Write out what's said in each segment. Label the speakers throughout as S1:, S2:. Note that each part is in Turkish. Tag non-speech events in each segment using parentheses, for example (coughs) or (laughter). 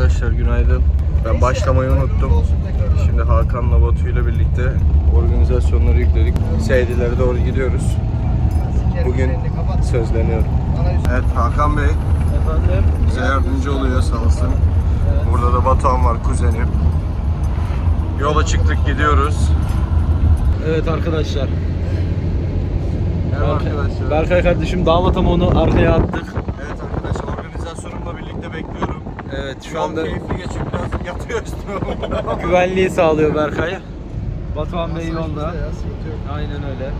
S1: Arkadaşlar günaydın. Ben başlamayı unuttum. Şimdi Hakan'la Batu ile birlikte organizasyonları yükledik. Seydilere doğru gidiyoruz. Bugün sözleniyorum. Evet Hakan Bey
S2: Efendim?
S1: bize yardımcı oluyor sağ olsun. Burada da Batuhan var kuzenim. Yola çıktık gidiyoruz.
S2: Evet arkadaşlar.
S1: Merhaba
S2: Berkay-
S1: arkadaşlar.
S2: Berkay kardeşim damat ama onu arkaya attık.
S1: Evet arkadaşlar organizasyonumla birlikte bekliyorum.
S2: Evet şu
S1: anda keyifli geçiyor biraz yatıyor üstüme. (laughs)
S2: güvenliği sağlıyor Berkay. Batuhan Bey yolda. Aynen öyle.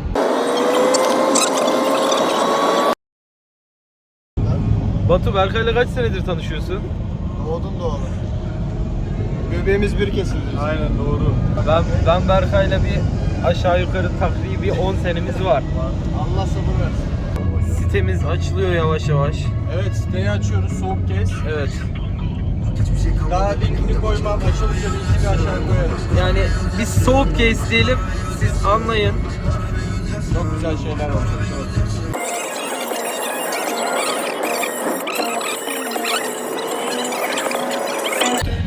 S2: Batu Berkay'la kaç senedir tanışıyorsun?
S1: Doğdum doğalı. Göbeğimiz bir kesildi. Aynen doğru.
S2: Ben ben Berkay'la bir aşağı yukarı takribi 10 senemiz var.
S1: Allah sabır versin.
S2: Sitemiz açılıyor yavaş yavaş.
S1: Evet siteyi açıyoruz soğuk kez.
S2: Evet.
S1: Daha linkini koymam açılınca linkini aşağı koyarız.
S2: Yani biz soğuk case diyelim. Siz anlayın.
S1: Çok güzel şeyler var.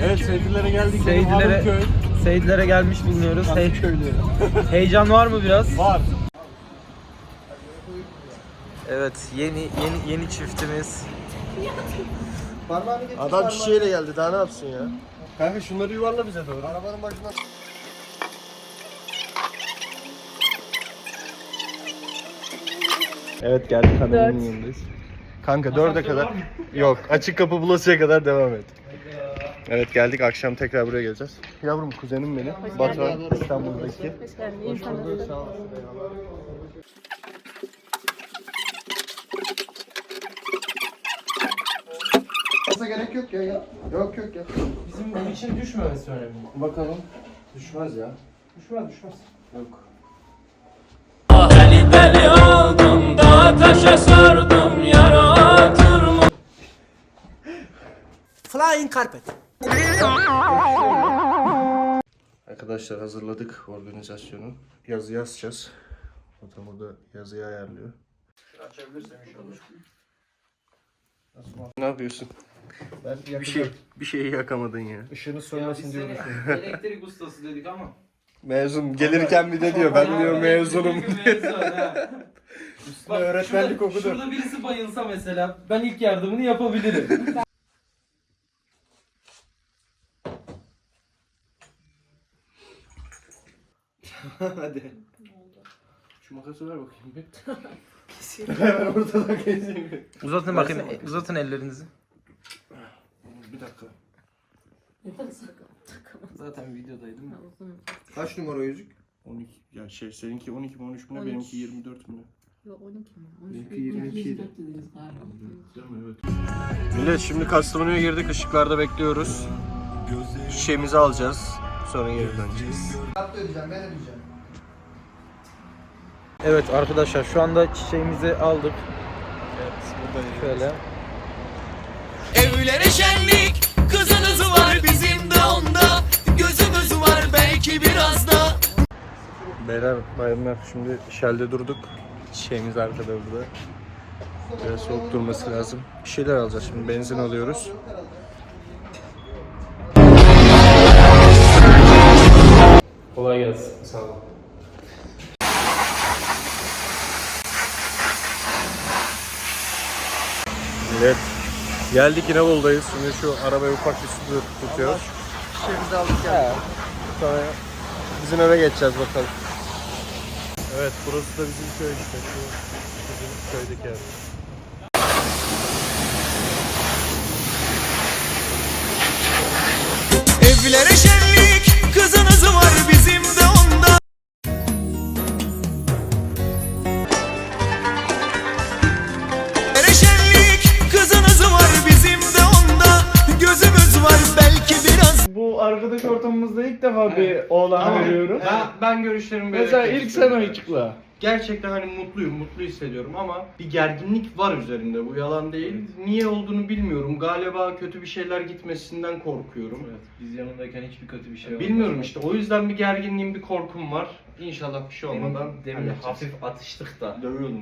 S1: Evet sevgililere geldik.
S2: Seydilere. Seydilere gelmiş bulunuyoruz. Hey,
S1: Köylü. (laughs)
S2: heyecan var mı biraz?
S1: Var.
S2: Evet, yeni yeni yeni çiftimiz.
S1: Adam çiçeğiyle geldi daha ne yapsın ya? Kanka şunları yuvarla bize doğru. Arabanın başına. Evet geldik hanımın yanındayız. Kanka dörde kadar. Yok açık kapı bulasıya kadar devam et. Evet geldik akşam tekrar buraya geleceğiz. Yavrum kuzenim benim. Batuhan İstanbul'daki.
S3: Hoş geldin. İyi sana.
S1: Sağ ol. gerek yok ya ya. Yok yok ya.
S2: Bizim bu için düşmemesi önemli.
S1: Bakalım. Düşmez ya.
S2: Düşmez düşmez.
S1: Yok.
S4: Deli deli oldum da taşa sordum yara oturmuş
S5: Flying carpet.
S1: Arkadaşlar hazırladık organizasyonu. Yazı yazacağız. Zaten burada yazıyı ayarlıyor. Ne yapıyorsun?
S5: Ben
S1: Bir şey bir şeyi yakamadın ya.
S5: Işığını sönmesin düşünüyorum. (laughs)
S2: elektrik ustası dedik ama.
S1: Mezun gelirken bir de diyor ben diyor mezunum.
S2: Bak, (laughs)
S1: öğretmenlik
S2: şurada,
S1: okudu.
S2: Şurada birisi bayılsa mesela ben ilk yardımını yapabilirim. (laughs)
S1: Hadi. Şu makası ver bakayım bir. Hemen ortadan keseyim.
S2: uzatın bakayım, uzatın ellerinizi.
S1: Dakika.
S2: Zaten videodaydım da.
S1: Kaç numara yüzük? 12. Ya şey seninki 12 mi 13 mü ne?
S3: 13.
S1: Benimki 24 mü ne?
S3: Yok 12 mi?
S1: Benimki 22 idi.
S3: dediniz galiba.
S1: Evet. Millet şimdi Kastamonu'ya girdik ışıklarda bekliyoruz. Şişemizi alacağız. Sonra geri döneceğiz.
S2: Evet arkadaşlar şu anda çiçeğimizi aldık.
S1: Evet buradayız.
S2: Şöyle.
S4: Evlere şenlik Kızınız var bizim de onda Gözümüz var belki biraz da
S1: Beyler bayanlar şimdi Shell'de durduk. Çiçeğimiz arkada burada. Biraz soğuk durması lazım. Bir şeyler alacağız şimdi benzin alıyoruz.
S2: Kolay gelsin.
S1: Sağ olun. Evet. Geldik İnebolu'dayız. Şimdi şu arabaya ufak bir su tutuyoruz.
S5: Şişemizi aldık ya.
S1: Sonra bizim eve geçeceğiz bakalım. Evet burası da bizim köy işte. Şu bizim köydeki ev.
S4: Evlere şenlik
S6: arkadaş ortamımızda ilk defa bir oğlan görüyorum.
S2: Ben, ben görüşlerimi
S6: Mesela ilk sen açıkla.
S1: Gerçekten hani mutluyum, mutlu hissediyorum ama bir gerginlik var üzerimde. Bu yalan değil. Niye olduğunu bilmiyorum. Galiba kötü bir şeyler gitmesinden korkuyorum.
S2: Evet, biz yanındayken hiçbir kötü bir şey olmadı.
S1: Bilmiyorum işte. O yüzden bir gerginliğim, bir korkum var. İnşallah bir şey olmadan
S2: Demin, demin
S1: halledeceğiz.
S2: hafif atıştık da.
S1: Dövüyordum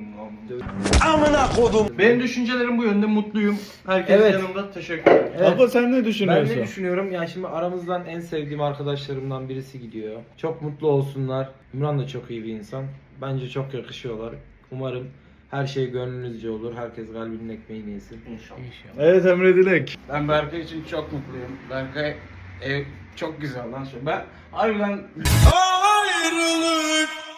S1: Benim düşüncelerim bu yönde mutluyum. Herkes
S2: Evet.
S1: yanımda. Teşekkür ederim.
S2: Evet.
S6: Apo sen ne
S2: Ben
S6: düşünüyorsun?
S2: ne düşünüyorum? Yani şimdi aramızdan en sevdiğim arkadaşlarımdan birisi gidiyor. Çok mutlu olsunlar. İmran da çok iyi bir insan. Bence çok yakışıyorlar. Umarım her şey gönlünüzce olur. Herkes kalbinin ekmeğini yesin.
S1: İnşallah.
S6: Evet Emre Dilek.
S7: Ben Berkay için çok mutluyum. Berkay ev çok güzel lan şu. Ben harbiden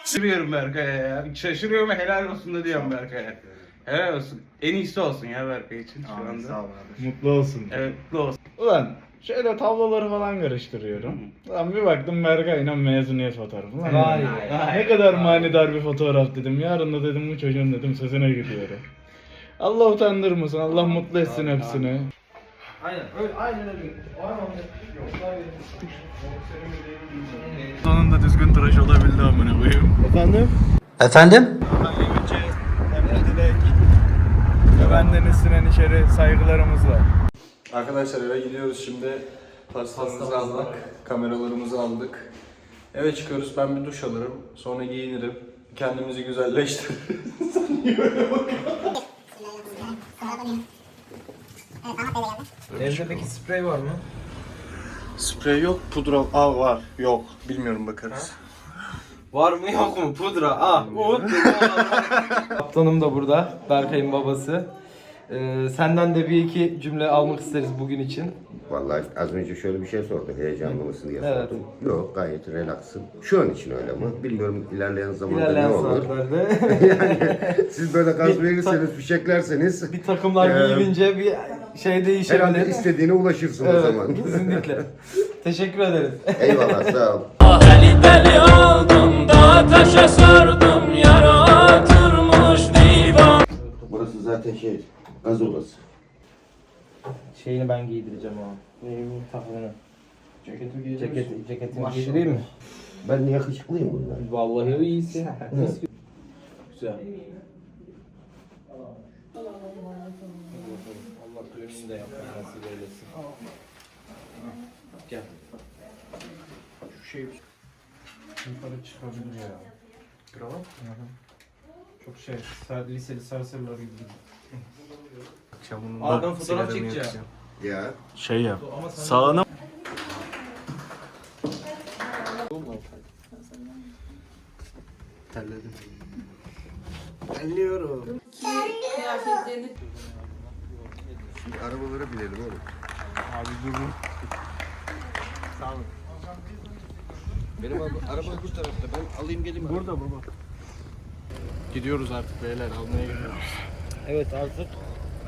S7: Şaşırıyorum Berkay'a ya. Şaşırıyorum helal olsun da diyorum Berkay'a. Helal olsun. En iyisi olsun ya Berkay için şu anda.
S6: Mutlu olsun.
S7: Evet mutlu olsun.
S6: Ulan şöyle tabloları falan karıştırıyorum. Ulan bir baktım Berkay'la mezuniyet fotoğrafı. Lan
S2: Vay
S6: dedim,
S2: vay.
S6: Ne kadar manidar bir fotoğraf dedim. Yarın da dedim bu çocuğun dedim sözüne gidiyorum. Allah utandırmasın. Allah mutlu etsin hepsini.
S2: Aynen öyle aynen öyle.
S6: Sonunda düzgün tıraş olabildi amına koyayım.
S5: Efendim?
S8: Efendim?
S6: Ve benden üstüne içeri saygılarımızla.
S1: Arkadaşlar eve gidiyoruz şimdi. Pastamızı aldık. Kameralarımızı aldık. Eve çıkıyoruz. Ben bir duş alırım. Sonra giyinirim. Kendimizi güzelleştiririz. (laughs)
S2: Evde peki sprey var mı?
S1: Sprey yok, pudra Aa, var. Yok. Bilmiyorum bakarız.
S2: Var mı yok mu? Pudra. Ah. Kaptanım da burada. Berkay'ın babası. Ee, senden de bir iki cümle almak isteriz bugün için.
S9: Vallahi az önce şöyle bir şey sordu. Heyecanlı mısın diye
S2: Evet.
S9: sordum. Yok gayet relaxım. Şu an için öyle mi? Bilmiyorum ilerleyen zamanda
S2: İlerleyen
S9: ne olur.
S2: saatlerde (laughs) (laughs)
S9: Siz böyle gaz verirseniz, fişeklerseniz
S2: bir takımlar
S9: Ee,
S2: giyilince bir şey
S9: herhalde
S2: değişebilir.
S9: istediğine ulaşırsın o
S2: Evet,
S9: zaman.
S2: kesinlikle. (laughs) Teşekkür ederiz.
S9: Eyvallah sağ ol.
S4: Deli deli oldum da
S9: gaz odası.
S2: Şeyini ben giydireceğim o. Takımını. Ceketi Ceket, ceketimi giydireyim mi?
S9: Ben yakışıklıyım bundan.
S2: Vallahi iyisin. Güzel. Allah düğününü de yapmayı nasip eylesin. Gel. Şu şey yukarı çıkabilir ya. Kravat? Çok şey, ser, liseli serseriler gibi. Aradan fotoğraf çekeceğim.
S9: Ya.
S6: Şey yap.
S2: Ama sen
S6: Sağına
S3: Kıyafetlerini
S9: Arabalara binelim oğlum.
S5: Benim araba öbür tarafta. Ben alayım geleyim. Burada baba.
S6: gidiyoruz artık beyler almaya gidiyoruz.
S2: Evet artık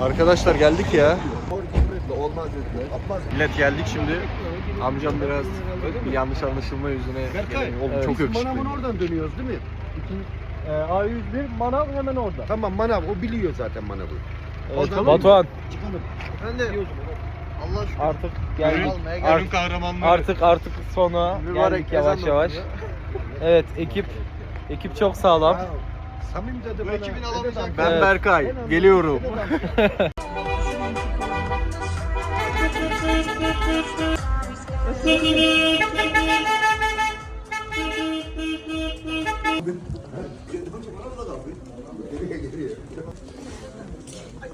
S1: Arkadaşlar geldik ya.
S9: Olmaz dediler.
S1: Millet geldik şimdi. Amcam biraz bir yanlış anlaşılma yüzüne gelen- Oğlum çok yakışıklı.
S9: Manavın oradan dönüyoruz değil mi?
S6: A101 manav hemen orada.
S9: Tamam manav o biliyor zaten manavı.
S2: Evet, Batuhan
S5: Ben de Allah aşkına.
S2: artık geldik.
S5: Almaya geldim.
S2: Artık, artık artık sona geldik yavaş yavaş. Evet ekip ekip çok sağlam.
S9: Samim dedi bana.
S5: ekibin alamayacak.
S1: Ben
S2: Evet.
S1: Berkay. Geliyorum.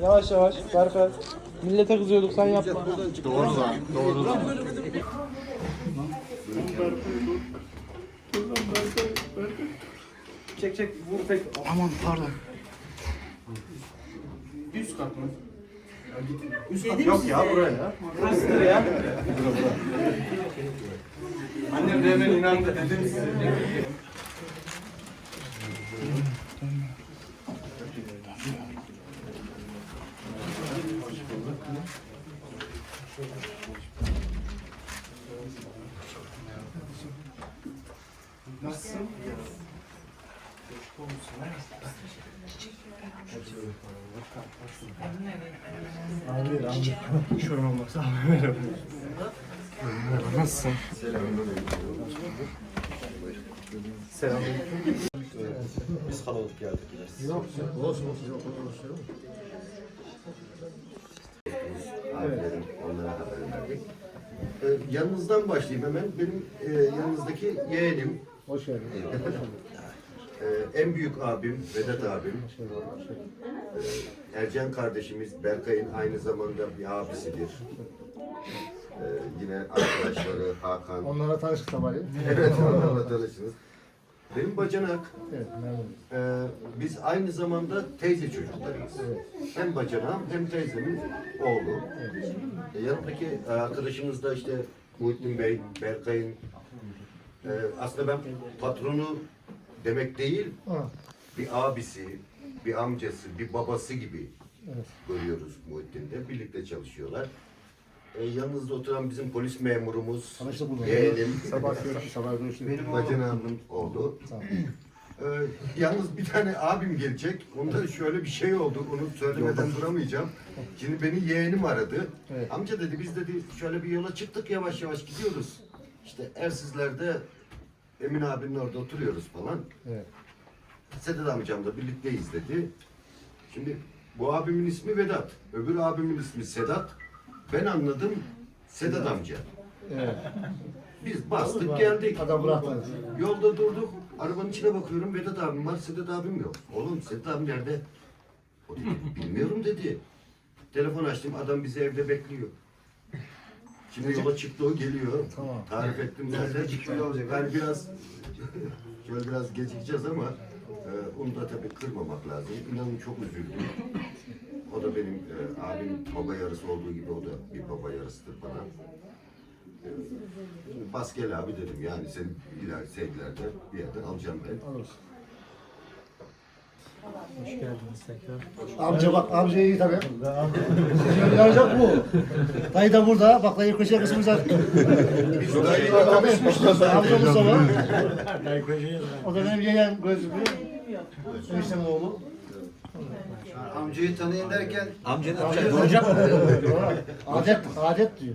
S2: Yavaş yavaş Berkay. Millete kızıyorduk sen yapma.
S1: Doğru lan. Doğru lan.
S2: Çek çek vur tek.
S1: Aman pardon.
S2: Üst kat mı?
S1: Yok ya buraya.
S2: Burasıdır ya.
S1: Annem de hemen inandı dedim size. Nasılsın? Biz kalabalık geldik biraz.
S9: Abilerim onlara haber verdik. Ee, yanınızdan başlayayım hemen. Benim e, yanınızdaki yeğenim.
S8: Hoş geldin.
S9: Ee, en büyük abim Vedat abim. Ee, Ercan kardeşimiz Berkay'ın aynı zamanda bir abisidir. Ee, yine arkadaşları Hakan.
S8: Onlara tanıştık sabahleyin.
S9: Evet onlarla tanıştınız. Benim bacanak.
S8: Evet, memnunum.
S9: Ee, biz aynı zamanda teyze çocuklarıyız. Hem bacanağım hem teyzemin oğlu. E, yanındaki arkadaşımız da işte Muhittin Bey, Berkay'ın e, aslında ben patronu demek değil,
S8: Ha,
S9: bir abisi, bir amcası, bir babası gibi
S8: Evet.
S9: görüyoruz Muhittin'de. Birlikte çalışıyorlar. E, yanınızda oturan bizim polis memurumuz,
S8: burada.
S9: yeğenim, (laughs)
S8: Sabah görüştük, sabah
S9: benim bacanağımın oğlu.
S8: Tamam.
S9: Ee, yalnız bir tane abim gelecek. Onda şöyle bir şey oldu. Onu söylemeden duramayacağım. Şimdi beni yeğenim aradı.
S8: Evet.
S9: Amca dedi biz dedi şöyle bir yola çıktık yavaş yavaş gidiyoruz. İşte Ersizler'de Emin abinin orada oturuyoruz falan.
S8: Evet.
S9: Sedat amcamla birlikteyiz dedi. Şimdi bu abimin ismi Vedat. Öbür abimin ismi Sedat. Ben anladım Sedat amca.
S8: Evet.
S9: Biz bastık geldik.
S8: Adam bırakmadı.
S9: Yolda durduk. Arabanın içine bakıyorum. Vedat abim var. Sedat abim yok. Oğlum Sedat abim nerede? O dedi, bilmiyorum dedi. Telefon açtım. Adam bizi evde bekliyor. Şimdi yola çıktı o geliyor.
S8: Tamam.
S9: Tarif ettim zaten. Ben biraz (laughs) şöyle biraz gecikeceğiz ama e, onu da tabii kırmamak lazım. İnanın çok üzüldüm. O da benim e, abim baba yarısı olduğu gibi o da bir baba yarısıdır bana. E, bas gel abi dedim yani sen ileride sevgilerde bir yerden alacağım ben.
S8: Alırız. Amca bak, amca iyi tabii. Yarayacak bu. Dayı da burada. Bak dayı köşe kısmımıza.
S9: Biz dayıyla tanışmıştık.
S8: Amca Mustafa. O da benim yeğen gözlüklü. Eniştemin oğlu.
S5: Amcayı tanıyın derken amcanın
S8: Adet, adet diyor.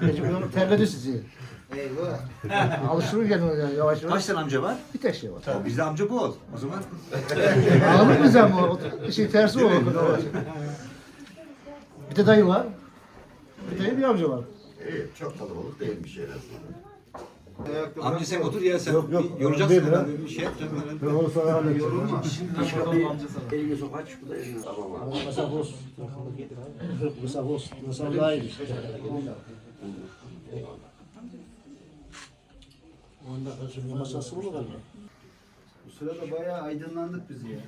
S8: Mecbur onu terledi sizi.
S5: Eyvah.
S8: Alıştırır kendini yani yavaş yavaş.
S5: Kaç tane amca var?
S8: Bir tek şey var.
S5: Bizde amca bu ol. O zaman
S8: Anladın mı sen bu? Şey tersi o. Bir de dayı var. Bir dayı bir amca var.
S9: Evet, çok kalabalık değilmiş en azından.
S5: Amca sen otur ya sen
S8: Yok, yok,
S5: bir yoracaksın
S8: değil
S5: bir şey yapacaksın herhalde.
S8: Ben onu sonra halledeceğim.
S5: Elini sok aç bu da elini
S9: Tamam abi.
S8: Ama Mesela boz. Mesela boz. Mesela daha iyi Onda şimdi masası olur galiba.
S10: Bu sırada bayağı aydınlandık biz ya.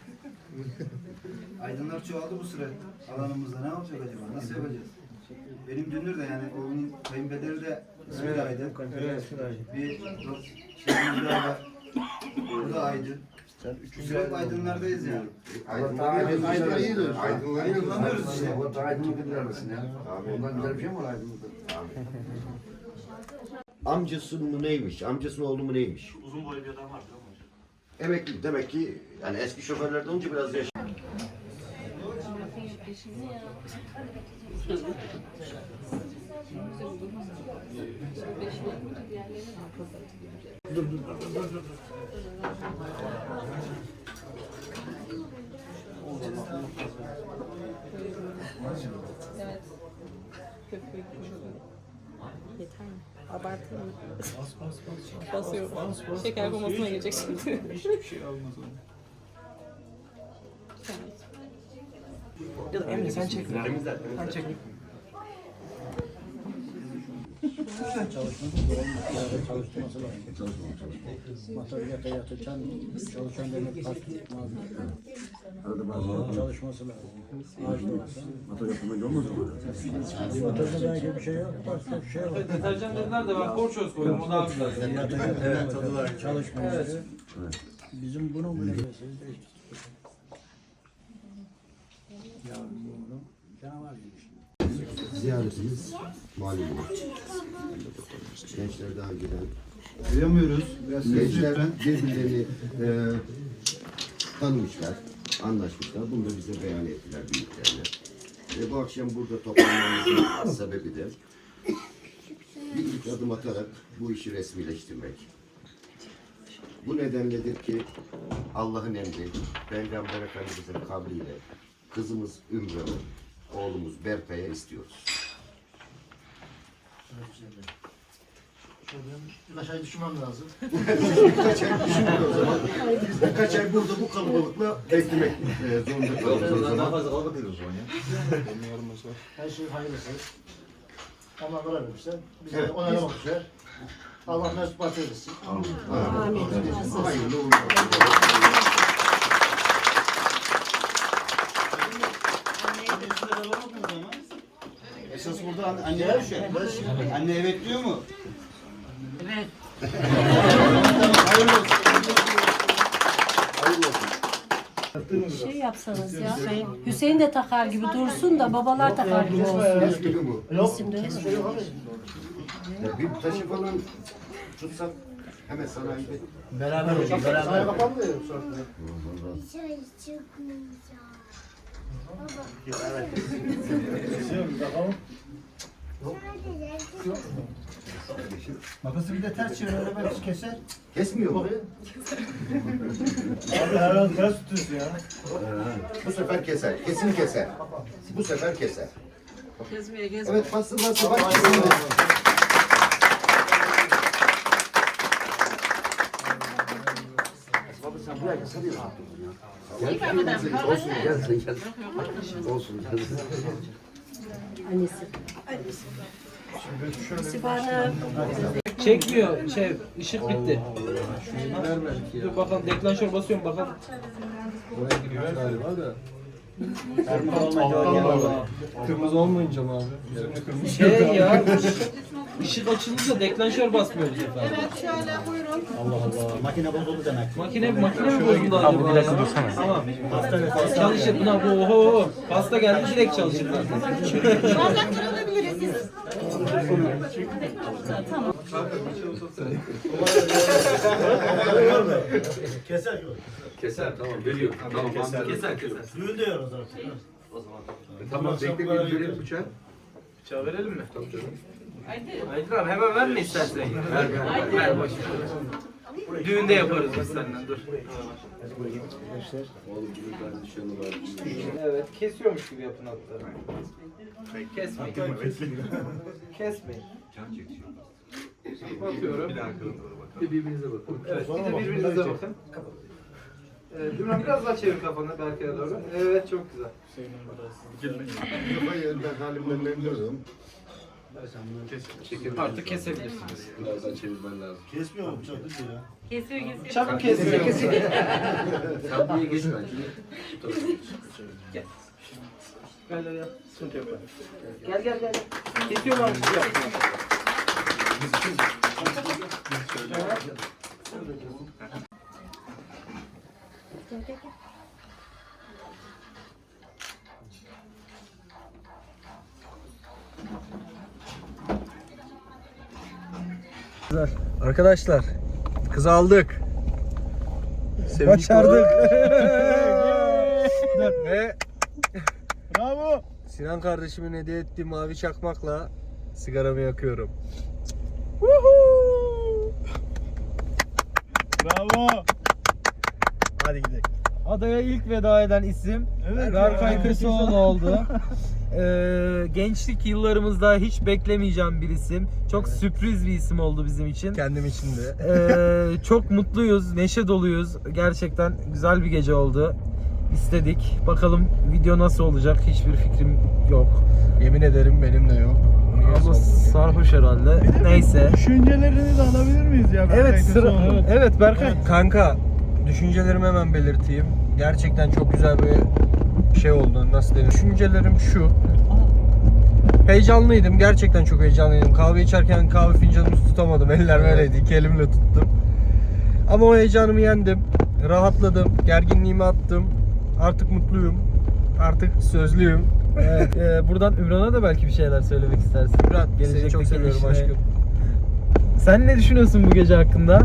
S10: Aydınlar çoğaldı bu sırada alanımızda. Ne yapacak acaba? Nasıl yapacağız? Benim Dünür de yani oğlumun kayınpederi de ismi de Aydın.
S8: Evet.
S10: Bir şeyimiz daha var. Bu da Aydın. Sürekli aydınlardayız yani.
S9: Aydınlanıyoruz.
S8: Aydınlanıyoruz.
S9: Aydınlanıyoruz.
S10: İşte.
S5: Bu aydınlık edilermesin ya. Ondan güzel bir şey mi var aydınlık?
S9: Amin. Amcası mı neymiş? Amcasının oğlu mu neymiş?
S11: Uzun boylu bir adam vardı ama.
S9: Emekli. Demek ki yani eski şoförlerden önce biraz yaş.
S3: Evet. Köpük. Yeter mi? Abartıyor mu? Bas bas bas. Basıyorum. Şeker komasına girecek şimdi.
S6: Hiçbir şey.
S2: Ya da Emre sen çek. Sen çek.
S8: Çalıştırması lazım. Motor yata yata çan, çalışan demek park tutmaz. Çalışması lazım. Ağaç da olsa. Motor yapımında olmaz mı? Motorda belki bir şey yok. Başka bir şey yok.
S2: Deterjan dediler de ben porçoz koydum. O daha güzel.
S8: Yata yata evet, çalışması. Bizim bunun bile mesela Ya bunu canavar gibi.
S9: Ziyaretimiz malum. Gençler daha önceden
S10: Duyamıyoruz. Biraz
S9: Gençler
S10: lütfen.
S9: birbirlerini e, tanımışlar, anlaşmışlar. Bunu da bize beyan ettiler büyüklerine. Ve bu akşam burada toplanmamızın (coughs) sebebi de bir ilk adım atarak bu işi resmileştirmek. Bu nedenledir ki Allah'ın emri, Peygamber Efendimiz'in kavliyle kızımız Ümran'ı, oğlumuz Berkay'a istiyoruz. (laughs)
S8: Birkaç ay düşünmem lazım.
S9: Birkaç ay düşünmüyor o zaman. Biz birkaç ay burada bu kalabalıkla beklemek e, zorunda kalırız o zaman.
S8: Her şey hayırlısı. Allah karar vermişler. Biz de
S9: Evet,
S8: ona
S9: biz-
S8: bakmışlar. Allah nasip bahsetsin.
S9: Amin. Hayırlı uğurlu olsun.
S10: Esas burada anne, anne düşer. Anne evet diyor mu?
S11: Şey yapsanız ya. Hüseyin de takar gibi dursun da babalar takar gibi olsun.
S9: Kes gibi bu.
S8: Yok.
S11: İsim de
S9: Ya bir taşı falan tutsak hemen sanayide.
S8: Beraber olacağız. Beraber. Kapandı ya bu saatte.
S12: Dışarı çıkmayacağım.
S8: Bakalım.
S12: Sadece
S10: Makası bir de ters çevir öyle belki keser.
S9: Kesmiyor mu?
S8: Abi herhalde ters tutuyorsun ya.
S9: Bu sefer keser. Kesin keser. Bu sefer keser.
S3: Gezmeye gezmeye.
S9: Evet bastır bastır bak kesildi. Olsun gel sen gel. Olsun gel.
S11: annesi.
S2: Çekmiyor şey ışık bitti. Dur bakalım deklanşör basıyorum bakalım.
S1: Kırmızı olmayınca mı abi?
S2: Şey ya ışık açılınca deklanşör basmıyor bu sefer.
S8: Makine bozuldu demek.
S2: Makine makine mi bozuldu acaba? Abi bir dakika dursana. Tamam. Çalışır buna bu oho. Pasta geldi direkt çalışır zaten.
S8: Keser.
S1: Keser tamam veriyor. Tamam keser.
S2: Keser keser.
S8: Düğün de yiyoruz artık.
S1: Tamam bekle bir verelim bıçağı.
S2: Bıçağı verelim mi? Tabii canım. Aydın abi hemen verme istersen. Ver ver. Ver boş ver. Düğünde yaparız biz senden dur. Evet kesiyormuş gibi yapın hatta. Kesmeyin. Kesmeyin. Bakıyorum.
S1: Bir birbirinize bakın.
S2: Evet bir de birbirinize bakın. Evet, Ümran biraz daha çevir kafanı Berkay'a doğru. Evet çok güzel.
S9: Hayır ben halimden memnunum.
S2: Artık kesebilirsiniz.
S1: Biraz daha çevirmen lazım.
S8: Kesmiyor mu bıçak değil ya?
S3: Kesiyor kesiyor.
S2: Çabuk kesiyor. (laughs)
S1: Sen buraya geç bence.
S2: Gel. Gel gel gel. Sıkıntı yok. Gel gel gel. Kesiyorum abi. Yap.
S1: Arkadaşlar kızı aldık. Başardık. (laughs) Ve
S8: Bravo.
S1: Sinan kardeşimin hediye ettiği mavi çakmakla sigaramı yakıyorum.
S8: Bravo.
S1: Hadi gidelim.
S2: Adaya ilk veda eden isim
S8: Evet
S2: Berkay
S8: ya.
S2: Kırsoğlu oldu. (laughs) Ee, gençlik yıllarımızda hiç beklemeyeceğim bir isim. Çok sürpriz bir isim oldu bizim için.
S1: Kendim için de.
S2: Ee, çok mutluyuz, neşe doluyuz. Gerçekten güzel bir gece oldu. İstedik. Bakalım video nasıl olacak hiçbir fikrim yok.
S1: Yemin ederim benim de yok. Bunu
S2: Ama sarhoş herhalde. Neyse.
S6: Düşüncelerini de alabilir miyiz ya?
S2: Evet sıra.
S6: Evet.
S2: Evet Berkay.
S13: Kanka düşüncelerimi hemen belirteyim. Gerçekten çok güzel bir şey oldu. Nasıl denir? Düşüncelerim şu. Heyecanlıydım. Gerçekten çok heyecanlıydım. Kahve içerken kahve fincanımı tutamadım. Eller böyleydi. İki elimle tuttum. Ama o heyecanımı yendim. Rahatladım. Gerginliğimi attım. Artık mutluyum. Artık sözlüyüm.
S2: Evet, e, buradan Ümran'a da belki bir şeyler söylemek istersin.
S13: Ümran seni
S2: Gelecekteki
S13: çok seviyorum
S2: işine-
S13: aşkım.
S2: Sen ne düşünüyorsun bu gece hakkında?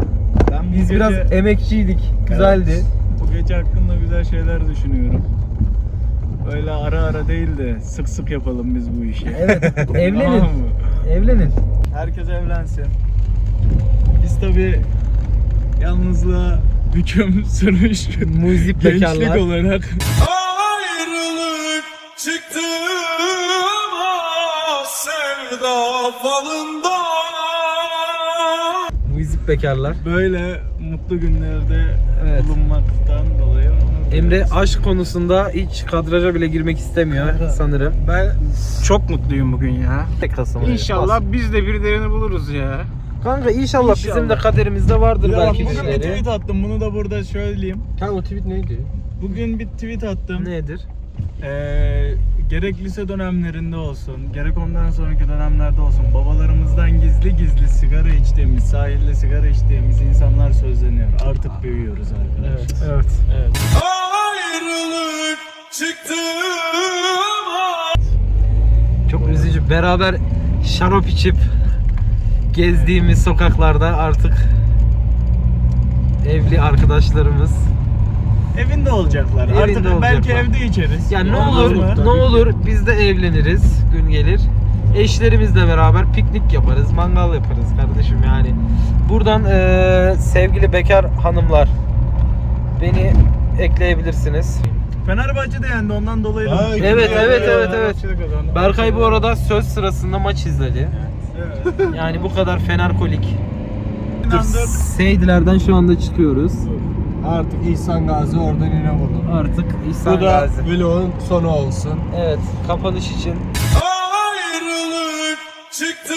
S6: Ben bu
S2: Biz
S6: gece-
S2: biraz emekçiydik. Güzeldi.
S6: Evet, bu gece hakkında güzel şeyler düşünüyorum. Böyle ara ara değil de sık sık yapalım biz bu işi.
S2: Evet. (laughs) evlenin.
S6: Tamam mı?
S2: Evlenin.
S6: Herkes evlensin. Biz tabi yalnızlığa hüküm (laughs) sürmüş
S2: Muzip
S6: gençlik
S2: bekarlar.
S6: olarak
S1: Ayrılık çıktı ama sevda falında
S2: bekarlar.
S6: böyle mutlu günlerde
S2: Evet.
S6: bulunmaktan dolayı
S2: Emre aşk konusunda hiç kadraja bile girmek istemiyor sanırım.
S6: ben çok mutluyum bugün ya.
S2: Tek Kasım.
S6: İnşallah biz de birilerini buluruz ya.
S2: Kanka inşallah, bizim de kaderimizde vardır
S6: Ya
S2: belki
S6: bugün bir
S2: birileri.
S6: tweet attım bunu da burada söyleyeyim.
S13: Kanka o tweet neydi?
S6: Bugün bir tweet attım.
S2: Nedir?
S6: Ee, gerek lise dönemlerinde olsun, gerek ondan sonraki dönemlerde olsun babalarımızdan gizli gizli sigara içtiğimiz, sahilde sigara içtiğimiz insanlar sözleniyor. Artık büyüyoruz arkadaşlar.
S2: Evet.
S6: Evet.
S1: Ayrılık çıktı ama
S2: Çok üzücü. Beraber şarap içip gezdiğimiz sokaklarda artık evli arkadaşlarımız.
S6: Evinde olacaklar.
S2: Evinde
S6: Artık belki
S2: olacaklar.
S6: evde içeriz.
S2: Yani ne olur,
S6: mı?
S2: ne olur biz de evleniriz gün gelir. Eşlerimizle beraber piknik yaparız, mangal yaparız kardeşim yani. Buradan eee, sevgili bekar hanımlar beni ekleyebilirsiniz.
S6: Fenerbahçe de yendi ondan dolayı da.
S13: Ay,
S2: Evet,
S13: güzel
S2: evet,
S13: ya.
S2: evet, evet.
S6: Fenerbahçe de kazandı.
S2: Berkay bu arada söz sırasında maç izledi.
S6: Evet.
S2: Yani bu kadar fenerkolik.
S6: İnandık.
S2: Seydilerden şu anda çıkıyoruz.
S13: Artık İhsan Gazi oradan İnebolu.
S2: Artık İhsan
S13: Bu da
S2: Gazi.
S13: vlogun sonu olsun.
S2: Evet, kapanış için
S1: ayrılık çıktı